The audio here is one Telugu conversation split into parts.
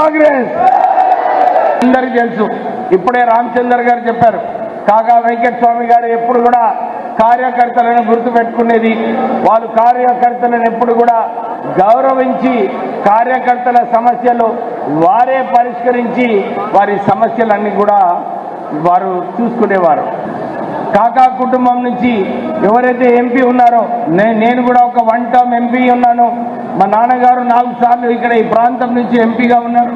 కాంగ్రెస్. అందరికి తెలుసు. ఇప్పుడే రామచందర్ గారు చెప్పారు కాగా వెంకట స్వామి గారు ఎప్పుడు కూడా కార్యకర్తలను గుర్తుపెట్టుకునేది వాళ్ళు కార్యకర్తలను ఎప్పుడు కూడా గౌరవించి కార్యకర్తల సమస్యలు వారే పరిష్కరించి వారి సమస్యలన్నీ కూడా వారు చూసుకునేవారు. కాకా కుటుంబం నుంచి ఎవరైతే ఎంపీ ఉన్నారో నేను కూడా ఒక వన్ టర్మ్ ఎంపీ ఉన్నాను. మా నాన్నగారు నాలుగు సార్లు ఇక్కడ ఈ ప్రాంతం నుంచి ఎంపీగా ఉన్నారు.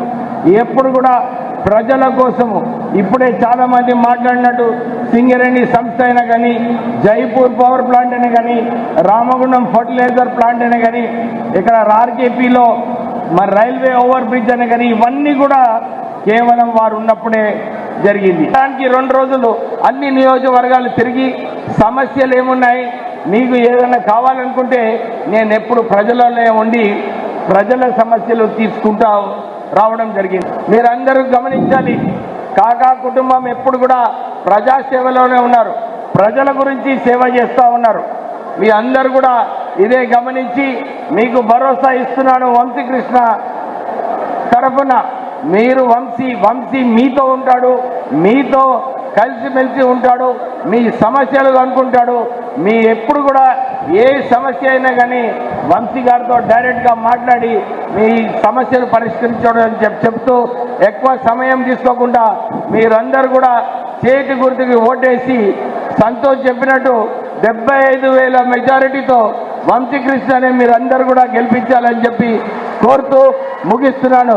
ఎప్పుడు కూడా ప్రజల కోసము ఇప్పుడే చాలామంది మాట్లాడినట్టు సింగరేణి సంస్థ అయినా కానీ జైపూర్ పవర్ ప్లాంట్ అయినా కానీ రామగుండం ఫర్టిలైజర్ ప్లాంట్ అయినా కానీ ఇక్కడ ఆర్కేపీలో మరి రైల్వే ఓవర్ బ్రిడ్జ్ అయినా కానీ ఇవన్నీ కూడా కేవలం వారు ఉన్నప్పుడే జరిగింది. దానికి రెండు రోజులు అన్ని నియోజకవర్గాలు తిరిగి సమస్యలు ఏమున్నాయి? మీకు ఏదైనా కావాలనుకుంటే నేను ఎప్పుడు ప్రజలలోనే ఉండి ప్రజల సమస్యలు తీసుకుంటా రావడం జరిగింది. మీరందరూ గమనించాలి. కాకా కుటుంబం ఎప్పుడు కూడా ప్రజాసేవలోనే ఉన్నారు. ప్రజల గురించి సేవ చేస్తూ ఉన్నారు. మీ అందరు కూడా ఇదే గమనించి మీకు భరోసా ఇస్తున్నాను వంశీకృష్ణ తరఫున. మీరు వంశీ వంశీ మీతో ఉంటాడు మీతో కలిసిమెలిసి ఉంటాడు మీ సమస్యలు అనుకుంటాడు మీ ఎప్పుడు కూడా ఏ సమస్య అయినా కానీ వంశీ గారితో డైరెక్ట్గా మాట్లాడి మీ సమస్యలు పరిష్కరించడం అని చెప్ చెప్తూ ఎక్కువ సమయం తీసుకోకుండా మీరందరూ కూడా చేతి గుర్తుకి ఓటేసి సంతోష్ చెప్పినట్టు డెబ్బై ఐదు వేల మెజారిటీతో వంశీకృష్ణ అనే మీరందరూ కూడా గెలిపించాలని చెప్పి కోరుతూ ముగిస్తున్నాను.